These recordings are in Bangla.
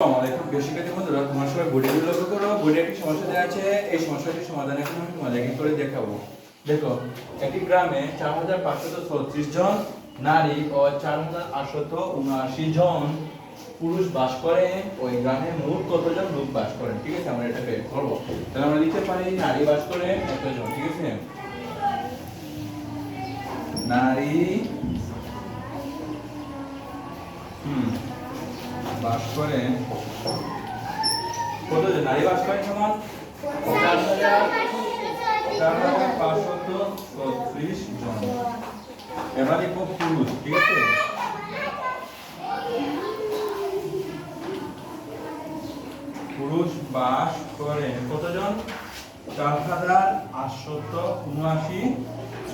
আসসালামাইকুম বেসিক্যালি বন্ধুরা তোমার সবাই বোর্ডে লক্ষ্য করো বোর্ডে একটি সমস্যা দেওয়া আছে, এই সমস্যাটির সমাধান এখন আমি তোমাদেরকে করে দেখাবো। দেখো, একটি গ্রামে চার হাজার পাঁচশত ছত্রিশ জন নারী ও চার হাজার আটশত উনআশি জন পুরুষ বাস করে। ওই গ্রামে মোট কতজন লোক বাস করেন ঠিক আছে, আমরা এটা বের করব। তাহলে আমরা লিখতে পারি, নারী বাস করে এতজন, ঠিক আছে? নারী, হুম বাস করে। কতজন নারী বাস করেন সমান? এবার পুরুষ, ঠিক আছে? পুরুষ বাস করে কতজন চার হাজার আটশত উনআশি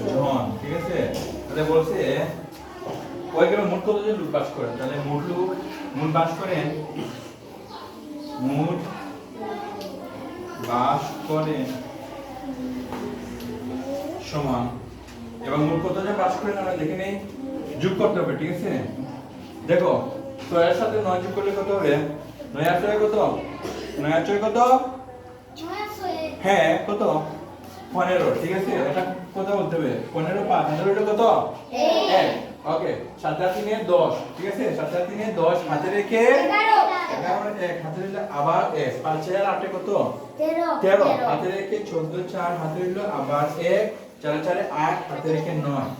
জন, ঠিক আছে? তাহলে বলছে গ্রামে মোট কতজন লোক বাস করেন তাহলে মোট লোক মোট বাস করেন মোট বাস করেন সমান। এবং মোট কতজন বাস করেন আমরা দেখে নেই। যোগ করতে হবে ঠিক আছে? দেখো ছয়ের সাথে নয় যোগ করলে কত হবে? নয় আর ছয় কত? নয় আর ছয় কত? হ্যাঁ কত? পনেরো ঠিক আছে? এটা কত বলতে হবে। পনেরো পাঁচ হাজার কত? এক। ওকে সাত আর তিনে দশ ঠিক আছে? সাত আর তিনে দশ হাতে রেখে এক হাতে রেখে আবার এক পাঁচ চার আটে কত? তেরো। হাতে রেখে চোদ্দ চার হাতে রইল আবার এক চার চারে আট হাতে রেখে নয়।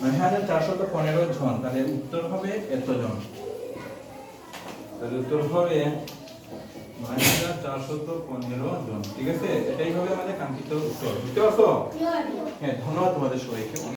নয় হাজার চারশত পনেরো জন তাহলে উত্তর হবে এতজন। তাহলে উত্তর হবে নয় হাজার চারশত পনেরো জন ঠিক আছে? এটাই হবে আমাদের কাঙ্ক্ষিত উত্তর। বুঝতে পারছ? হ্যাঁ ধন্যবাদ তোমাদের সবাইকে।